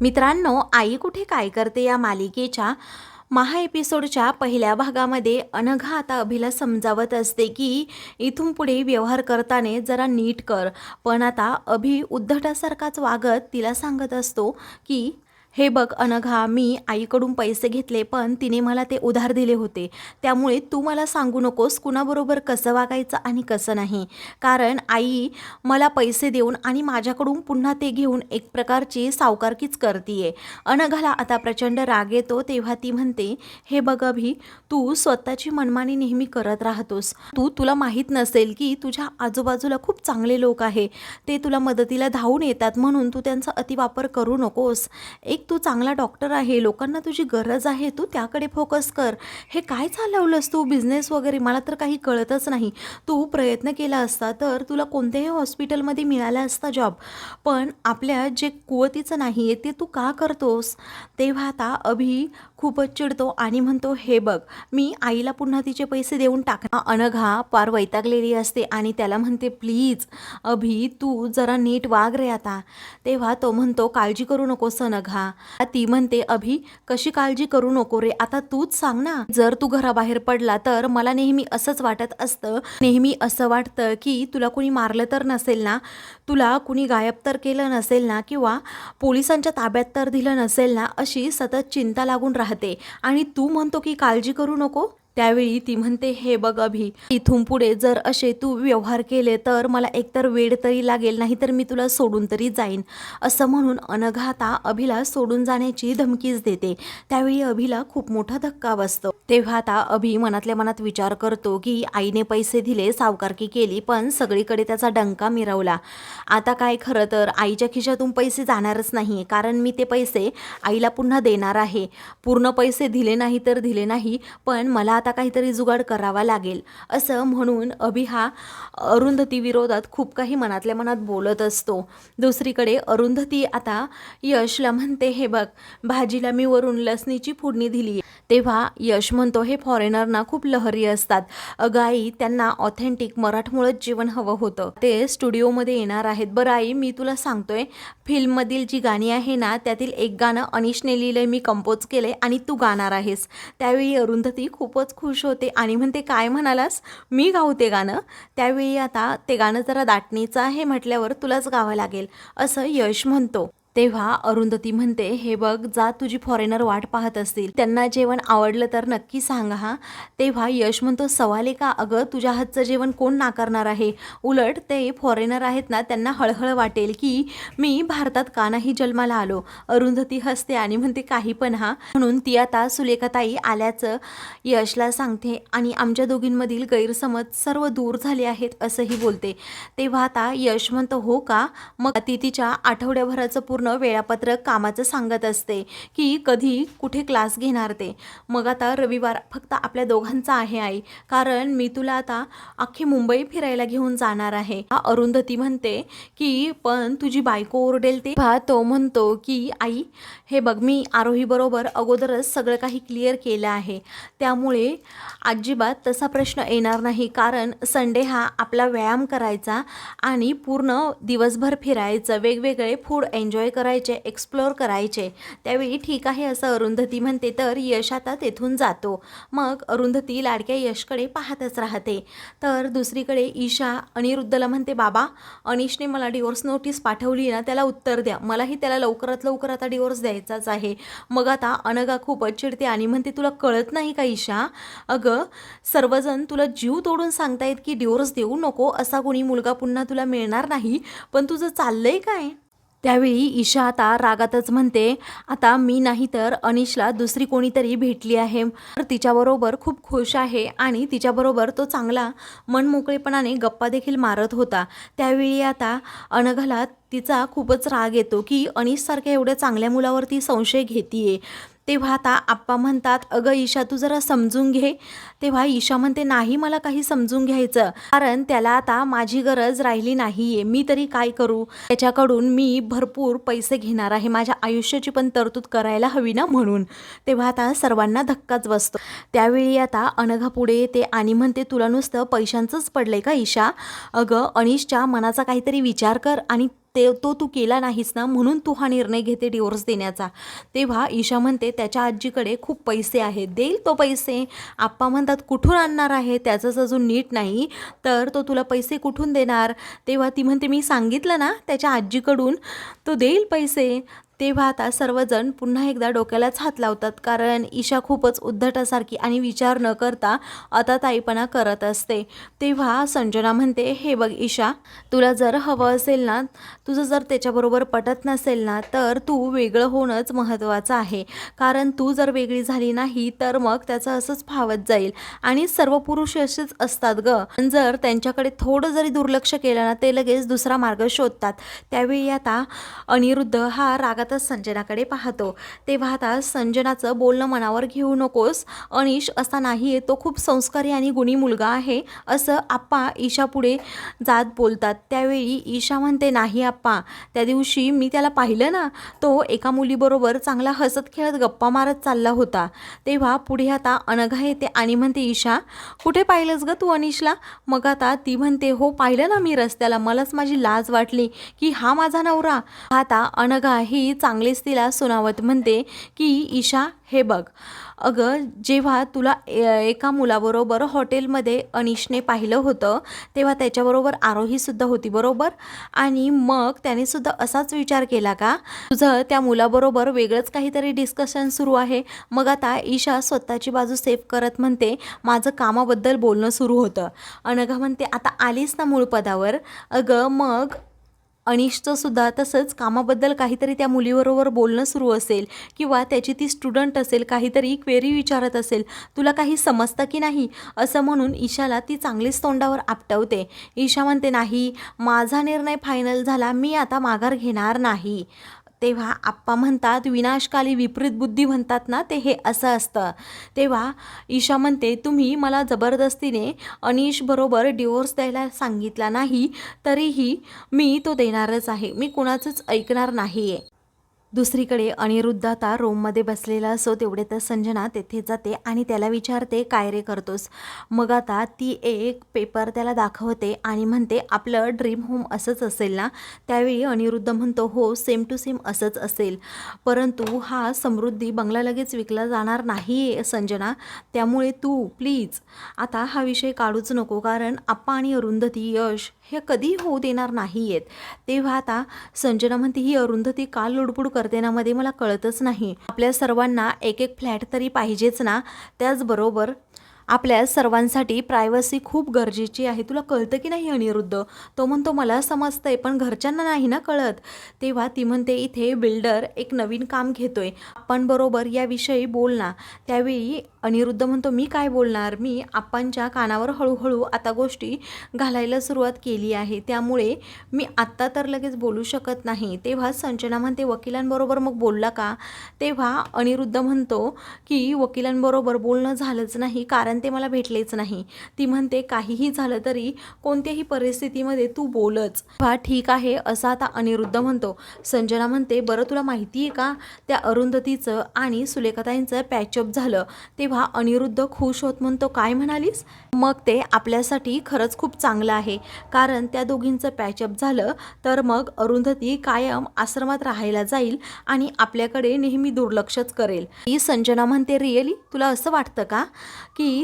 मित्रांनो आई कुठे काय करते या मालिकेच्या महा एपिसोडच्या पहिल्या भागामध्ये? अनघा आता अभिला समजावत असते की इथून पुढे व्यवहार करताना जरा नीट कर. पण आता अभि उद्धटासारखाच वागत तिला सांगत असतो की हे बघ अनघा मी आईकडून पैसे घेतले पण तिने मला ते उधार दिले होते. त्यामुळे तू मला सांगू नकोस कुणाबरोबर कसं वागायचं आणि कसं नाही. कारण आई मला पैसे देऊन आणि माझ्याकडून पुन्हा ते घेऊन एक प्रकारची सावकारकीच करतीये. अनघाला आता प्रचंड राग येतो तेव्हा ती म्हणते हे बघ अभि तू स्वतःची मनमानी नेहमी करत राहतोस. तू तुला माहीत नसेल की तुझ्या आजूबाजूला खूप चांगले लोक आहे. ते तुला मदतीला धावून येतात म्हणून तू त्यांचा अतिवापर करू नकोस. एक तू चांगला डॉक्टर आहे लोकांना तुझी गरज आहे तू त्याकडे फोकस कर. हे काय चालवलंस तू? बिझनेस वगैरे? मला तर काही कळतच नाही. तू प्रयत्न केला असता तर तुला कोणत्याही हॉस्पिटलमध्ये मिळाला असता जॉब पण आपल्या जे कुवतीचं नाही आहे ते तू का करतोस? तेव्हा आता अभि खूपच चिडतो आणि म्हणतो हे बघ मी आईला पुन्हा तिचे पैसे देऊन टाक अनघा पार वैतागलेली असते आणि त्याला म्हणते प्लीज अभि तू जरा नीट वाग रे आता. तेव्हा तो म्हणतो काळजी करू नकोस अनघा. ती म्हणते अभि कशी काळजी करू नको रे? आता तूच सांग ना. जर तू घराबाहेर पडला तर मला नेहमी असंच वाटत असतं. नेहमी असं वाटतं की तुला कुणी मारलं तर नसेल ना? तुला कुणी गायब तर केलं नसेल ना? किंवा पोलिसांच्या ताब्यात तर दिलं नसेल ना? अशी सतत चिंता लागून राहते. आणि तू म्हणतो की काळजी करू नको? त्यावेळी ती म्हणते हे बघ अभि इथून पुढे जर असे तू व्यवहार केले तर मला एकतर वेळ तरी लागेल नाही तर मी तुला सोडून तरी जाईन. असं म्हणून अनघाता अभिला सोडून जाण्याची धमकीच देते. त्यावेळी अभिला खूप मोठा धक्का बसतो. तेव्हा आता अभि मनातल्या मनात विचार करतो की आईने पैसे दिले सावकारकी केली पण सगळीकडे त्याचा डंका मिरवला. आता काय खरं तर आईच्या खिशातून पैसे जाणारच नाही कारण मी ते पैसे आईला पुन्हा देणार आहे. पूर्ण पैसे दिले नाही तर दिले नाही पण मला आता काहीतरी जुगाड करावा लागेल असं म्हणून अभि हा अरुंधती विरोधात खूप काही मनातल्या मनात बोलत असतो. दुसरीकडे अरुंधती आता यशला म्हणते हे बघ भाजीला मी वरून लसणीची फोडणी दिली तेव्हा यश म्हणतो हे फॉरेनरना खूप लहरी असतात. अगं आई त्यांना ऑथेंटिक मराठमोळंच जीवन हवं होतं. ते स्टुडिओमध्ये येणार आहेत. बरं आई मी तुला सांगतोय फिल्ममधील जी गाणी आहे ना त्यातील एक गाणं अनिशने लिहिलंय मी कंपोज केलंय आणि तू गाणार आहेस. त्यावेळी अरुंधती खूपच खुश होते आणि म्हणते काय म्हणालास? मी गाऊ ते गाणं? त्यावेळी आता ते गाणं जरा दाटणीचं आहे म्हटल्यावर तुलाच गावं लागेल असं यश म्हणतो. तेव्हा अरुंधती म्हणते हे बघ जा तुझी फॉरेनर वाट पाहत असतील. त्यांना जेवण आवडलं तर नक्की सांग हा. तेव्हा यश म्हणतो सवाल आहे का? अगं तुझ्या हातचं जेवण कोण नाकारणार आहे? उलट ते फॉरेनर आहेत ना त्यांना हळहळ वाटेल की मी भारतात का नाही जन्माला आलो? अरुंधती हसते आणि म्हणते काही पण हा. म्हणून ती आता सुलेखाताई आल्याचं यशला सांगते आणि आमच्या दोघींमधील गैरसमज सर्व दूर झाले आहेत असंही बोलते. तेव्हा आता यश म्हणतो हो का? मग ती तिच्या आठवड्याभराचं पूर्ण वेळापत्रक कामाचं सांगत असते की कधी कुठे क्लास घेणार ते. मग आता रविवार फक्त आपल्या दोघांचा आहे आई. कारण मी तुला आता अख्खी मुंबई फिरायला घेऊन जाणार आहे. हा अरुंधती म्हणते की पण तुझी बायको ओरडेल ते तेव्हा तो म्हणतो की आई हे बघ मी आरोहीबरोबर अगोदरच सगळं काही क्लिअर केलं आहे. त्यामुळे अजिबात तसा प्रश्न येणार नाही. कारण संडे हा आपला व्यायाम करायचा आणि पूर्ण दिवसभर फिरायचं. वेगवेगळे फूड एन्जॉय करायचे एक्सप्लोअर करायचे. त्यावेळी ठीक आहे असं अरुंधती म्हणते तर यश आता तेथून जातो. मग अरुंधती लाडक्या यशकडे पाहतच राहते. तर दुसरीकडे ईशा अनिरुद्धला म्हणते बाबा अनिशने मला डिवोर्स नोटीस पाठवली ना त्याला उत्तर द्या. मलाही त्याला लवकरात लवकर आता डिवोर्स द्यायचाच आहे. मग आता अनगा खूपच चिडते आणि म्हणते तुला कळत नाही का ईशा? अगं सर्वजण तुला जीव तोडून सांगतायत की डिवोर्स देऊ नको असा कोणी मुलगा पुन्हा तुला मिळणार नाही. पण तुझं चाललंय काय? त्यावेळी ईशा आता रागातच म्हणते आता मी नाही तर अनिशला दुसरी कोणीतरी भेटली आहे. तर तिच्याबरोबर खूप खुश आहे आणि तिच्याबरोबर तो चांगला मनमोकळेपणाने गप्पा देखील मारत होता. त्यावेळी आता अनघाला तिचा खूपच राग येतो की अनिशसारख्या एवढ्या चांगल्या मुलावरती संशय घेतीये. तेव्हा आता आप्पा म्हणतात अगं ईशा तू जरा समजून घे. तेव्हा ईशा म्हणते नाही मला काही समजून घ्यायचं. कारण त्याला आता माझी गरज राहिली नाहीये. मी तरी काय करू? त्याच्याकडून मी भरपूर पैसे घेणार आहे. माझ्या आयुष्याची पण तरतूद करायला हवी ना म्हणून. तेव्हा आता सर्वांना धक्काच बसतो. त्यावेळी आता अनघा पुढे येते आणि म्हणते तुला नुसतं पैशांचंच पडलंय का ईशा? अगं अनिशच्या मनाचा काहीतरी विचार कर आणि ते तो तू केला नाहीस ना म्हणून तू हा निर्णय घेते डिवोर्स देण्याचा. तेव्हा ईशा म्हणते त्याच्या आजीकडे खूप पैसे आहेत देईल तो पैसे. आप्पा म्हणतात कुठून आणणार आहे? त्याचंच अजून नीट नाही. तर तो तुला पैसे कुठून देणार? तेव्हा ती म्हणते मी सांगितलं ना त्याच्या आजीकडून. तो देईल पैसे. तेव्हा आता सर्वजण पुन्हा एकदा डोक्यालाच हात लावतात कारण ईशा खूपच उद्धटासारखी आणि विचार न करता आता ताईपणा करत असते. तेव्हा संजना म्हणते हे बघ ईशा तुला जर हवं असेल ना तुझं जर त्याच्याबरोबर पटत नसेल ना तर तू वेगळं होणंच महत्त्वाचं आहे. कारण तू जर वेगळी झाली नाही तर मग त्याचं असंच फावत जाईल. आणि सर्व पुरुष असेच असतात ग. जर त्यांच्याकडे थोडं जरी दुर्लक्ष केलं ना ते लगेच दुसरा मार्ग शोधतात. त्यावेळी आता अनिरुद्ध हा रागात अर्थातच संजनाकडे पाहतो. तेव्हा आता संजनाचं बोलणं मनावर घेऊ नकोस. अनिश असा नाही आहे तो खूप संस्कारी आणि गुणी मुलगा आहे असं आप्पा ईशापुढे जात बोलतात. त्यावेळी ईशा म्हणते नाही आप्पा त्या दिवशी मी त्याला पाहिलं ना तो एका मुलीबरोबर चांगला हसत खेळत गप्पा मारत चालला होता. तेव्हा पुढे आता अनघा येते आणि म्हणते ईशा कुठे पाहिलंस ग तू अनिशला? मग आता ती म्हणते हो पाहिलं ना मी रस्त्याला मलाच माझी लाज वाटली की हा माझा नवरा. आता अनघा ही चांगलीच तिला सुनावत म्हणते की ईशा हे बघ. अगं जेव्हा तुला ए- एका मुलाबरोबर हॉटेलमध्ये अनिशने पाहिलं होतं तेव्हा त्याच्याबरोबर आरोहीसुद्धा होती बरोबर? आणि मग त्याने सुद्धा असाच विचार केला का? तुझं त्या मुलाबरोबर वेगळंच काहीतरी डिस्कशन सुरू आहे. मग आता ईशा स्वतःची बाजू सेफ करत म्हणते माझं कामाबद्दल बोलणं सुरू होतं. अनघा म्हणते आता आलीस ना मूळ पदावर? अगं मग अनिशचंसुद्धा तसंच कामाबद्दल काहीतरी त्या मुलीबरोबर बोलणं सुरू असेल किंवा त्याची ती स्टुडंट असेल काहीतरी क्वेरी विचारत असेल तुला काही समजतं की नाही? असं म्हणून ईशाला ती चांगलीच तोंडावर आपटवते. ईशा म्हणते नाही माझा निर्णय फायनल झाला मी आता माघार घेणार नाही. तेव्हा आप्पा म्हणतात विनाशकाली विपरीत बुद्धी म्हणतात ना ते हे असं असतं. तेव्हा ईशा म्हणते तुम्ही मला जबरदस्तीने अनिशबरोबर डिवोर्स द्यायला सांगितला नाही तरीही मी तो देणारच आहे. मी कुणाचंच ऐकणार नाही आहे दुसरीकडे अनिरुद्ध आता रोममध्ये बसलेला असो तेवढे तर संजना तेथे जाते आणि त्याला विचारते काय रे करतोस? मग आता ती एक पेपर त्याला दाखवते आणि म्हणते आपलं ड्रीम होम असंच असेल ना? त्यावेळी अनिरुद्ध म्हणतो हो सेम टू सेम असंच असेल. परंतु हा समृद्धी बंगला लगेच विकला जाणार नाही आहे संजना. त्यामुळे तू प्लीज आता हा विषय काढूच नको. कारण आप्पा आणि अरुंधती यश हे कधी होऊ देणार नाही आहेत तेव्हा आता संजना म्हणते ही अरुंधती का लुडबुड कर ना मला कळतच नाही. आपल्या सर्वांना एक एक फ्लॅट तरी पाहिजेच ना? त्याचबरोबर आपल्या सर्वांसाठी प्रायव्हसी खूप गरजेची आहे. तुला कळतं की नाही अनिरुद्ध? तो म्हणतो मला समजतंय पण घरच्यांना नाही ना कळत. तेव्हा ती म्हणते इथे बिल्डर एक नवीन काम घेतोय. आपण बरोबर याविषयी बोल ना त्यावेळी अनिरुद्ध म्हणतो मी काय बोलणार? मी आप्पांच्या कानावर हळूहळू आता गोष्टी घालायला सुरुवात केली आहे. त्यामुळे मी आत्ता तर लगेच बोलू शकत नाही. तेव्हा संजना म्हणते वकिलांबरोबर मग बोलला का? तेव्हा अनिरुद्ध म्हणतो की वकिलांबरोबर बोलणं झालंच नाही कारण ते मला भेटलेच नाही. ती म्हणते काहीही झालं तरी कोणत्याही परिस्थितीमध्ये तू बोलच. बा ठीक आहे असं आता अनिरुद्ध म्हणतो. संजना म्हणते बरं तुला माहिती आहे का? त्या अरुंधतीचं आणि सुलेखाताईंचं पॅचअप झालं. तेव्हा अनिरुद्ध खुश होत म्हणतो काय म्हणालीस? मग ते आपल्यासाठी खरंच खूप चांगलं आहे. कारण त्या दोघींचं पॅचअप झालं तर मग अरुंधती कायम आश्रमात राहायला जाईल आणि आपल्याकडे नेहमी दुर्लक्षच करेल. ही संजना म्हणते रिअली? तुला असं वाटतं का? की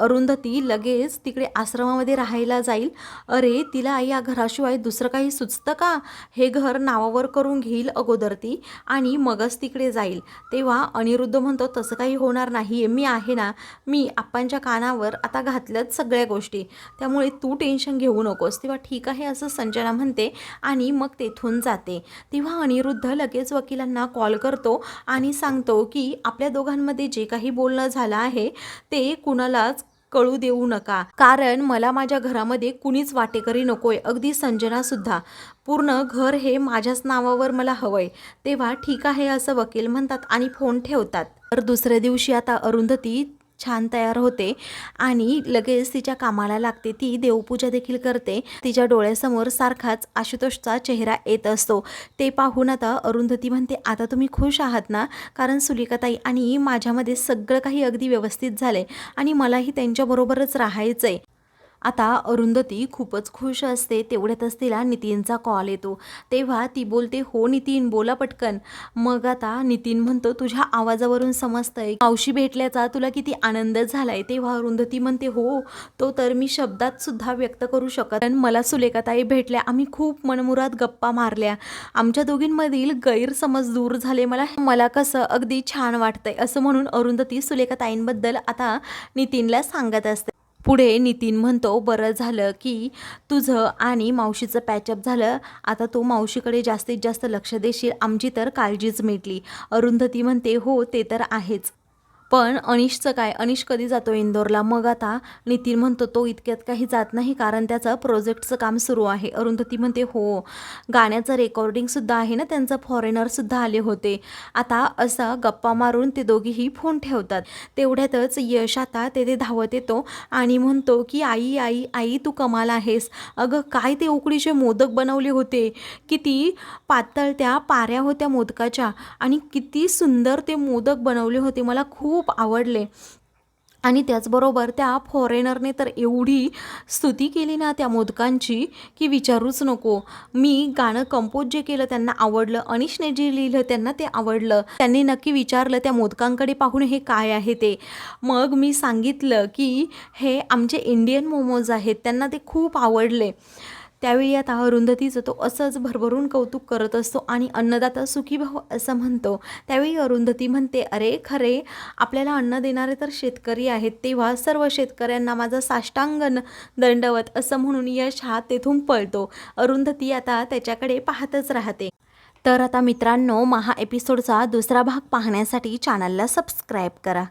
अरुंधती लगेच तिकडे आश्रमामध्ये राहायला जाईल. अरे तिला या घराशिवाय दुसरं काही सुचतं का? हे घर नावावर करून घेईल अगोदर ती आणि मगच तिकडे जाईल. तेव्हा अनिरुद्ध म्हणतो तसं काही होणार नाही. आहे मी आहे ना मी आप्पांच्या कानावर आता घातल्यात सगळ्या गोष्टी. त्यामुळे तू टेन्शन घेऊ नकोस. तेव्हा ठीक आहे असं संजना म्हणते आणि मग तेथून जाते. तेव्हा अनिरुद्ध लगेच वकिलांना कॉल करतो आणि सांगतो की आपल्या दोघांमध्ये जे काही बोलणं झालं आहे ते कुणालाच कळू देऊ नका. कारण मला माझ्या घरामध्ये कुणीच वाटेकरी नकोय. अगदी संजना सुद्धा. पूर्ण घर हे माझ्याच नावावर मला हवंय. तेव्हा ठीक आहे असं वकील म्हणतात आणि फोन ठेवतात. तर दुसऱ्या दिवशी आता अरुंधती छान तयार होते आणि लगेच तिच्या कामाला लागते. ती देवपूजा देखील करते. तिच्या डोळ्यासमोर सारखाच आशुतोषचा चेहरा येत असतो. ते पाहून आता अरुंधती म्हणते आता तुम्ही खुश आहात ना? कारण सुलिकाताई आणि माझ्यामध्ये सगळं काही अगदी व्यवस्थित झालंय आणि मलाही त्यांच्याबरोबरच राहायचं आहे आता अरुंधती खूपच खुश असते. तेवढ्यातच तिला नितीनचा कॉल येतो. तेव्हा ती बोलते हो नितीन बोला पटकन. मग आता नितीन म्हणतो तुझ्या आवाजावरून समजतंय. मावशी भेटल्याचा तुला किती आनंद झालाय. तेव्हा अरुंधती म्हणते हो तो तर मी शब्दात सुद्धा व्यक्त करू शकत मला सुलेखाताई भेटल्या. आम्ही खूप मनमुराद गप्पा मारल्या. आमच्या दोघींमधील गैरसमज दूर झाले. मला मला कसं अगदी छान वाटतंय. असं म्हणून अरुंधती सुलेखाताईंबद्दल आता नितीनला सांगत असते. पुढे नितीन म्हणतो बरं झालं की तुझं आणि मावशीचं पॅचअप झालं. आता तू मावशीकडे जास्तीत जास्त लक्ष देशील. आमची तर काळजीच मिटली. अरुंधती म्हणते हो ते तर आहेच. पण अनिशचं काय? अनिश कधी जातो इंदोरला? मग आता नितीन म्हणतो तो इतक्यात काही जात नाही कारण त्याचं प्रोजेक्टचं काम सुरू आहे. अरुंधती म्हणते हो गाण्याचं रेकॉर्डिंगसुद्धा आहे ना त्यांचं फॉरेनरसुद्धा आले होते. आता असं गप्पा मारून ते दोघीही फोन ठेवतात. तेवढ्यातच यश आता तेथे धावत येतो आणि म्हणतो की आई आई आई तू कमाल आहेस. अगं काय ते उकडीचे मोदक बनवले होते? किती पातळ त्या पाऱ्या होत्या मोदकाच्या आणि किती सुंदर ते मोदक बनवले होते. मला खूप खूप आवडले. आणि त्याचबरोबर त्या फॉरेनरने तर एवढी स्तुती केली ना त्या मोदकांची की विचारूच नको. मी गाणं कंपोज जे केलं त्यांना आवडलं अनिशने जे लिहिलं त्यांना ते आवडलं. त्यांनी नक्की विचारलं त्या मोदकांकडे पाहून हे काय आहे ते. मग मी सांगितलं की हे आमचे इंडियन मोमोज आहेत त्यांना ते खूप आवडले. त्यावेळी आता अरुंधतीचं तो असंच भरभरून कौतुक करत असतो आणि अन्नदाता सुखी भाऊ असं म्हणतो. त्यावेळी अरुंधती म्हणते अरे खरे आपल्याला अन्न देणारे तर शेतकरी आहेत तेव्हा सर्व शेतकऱ्यांना माझा साष्टांगण दंडवत असं म्हणून यश हा तेथून पळतो. अरुंधती आता त्याच्याकडे पाहतच राहते. तर आता मित्रांनो महा एपिसोडचा दुसरा भाग पाहण्यासाठी चॅनलला सबस्क्राईब करा.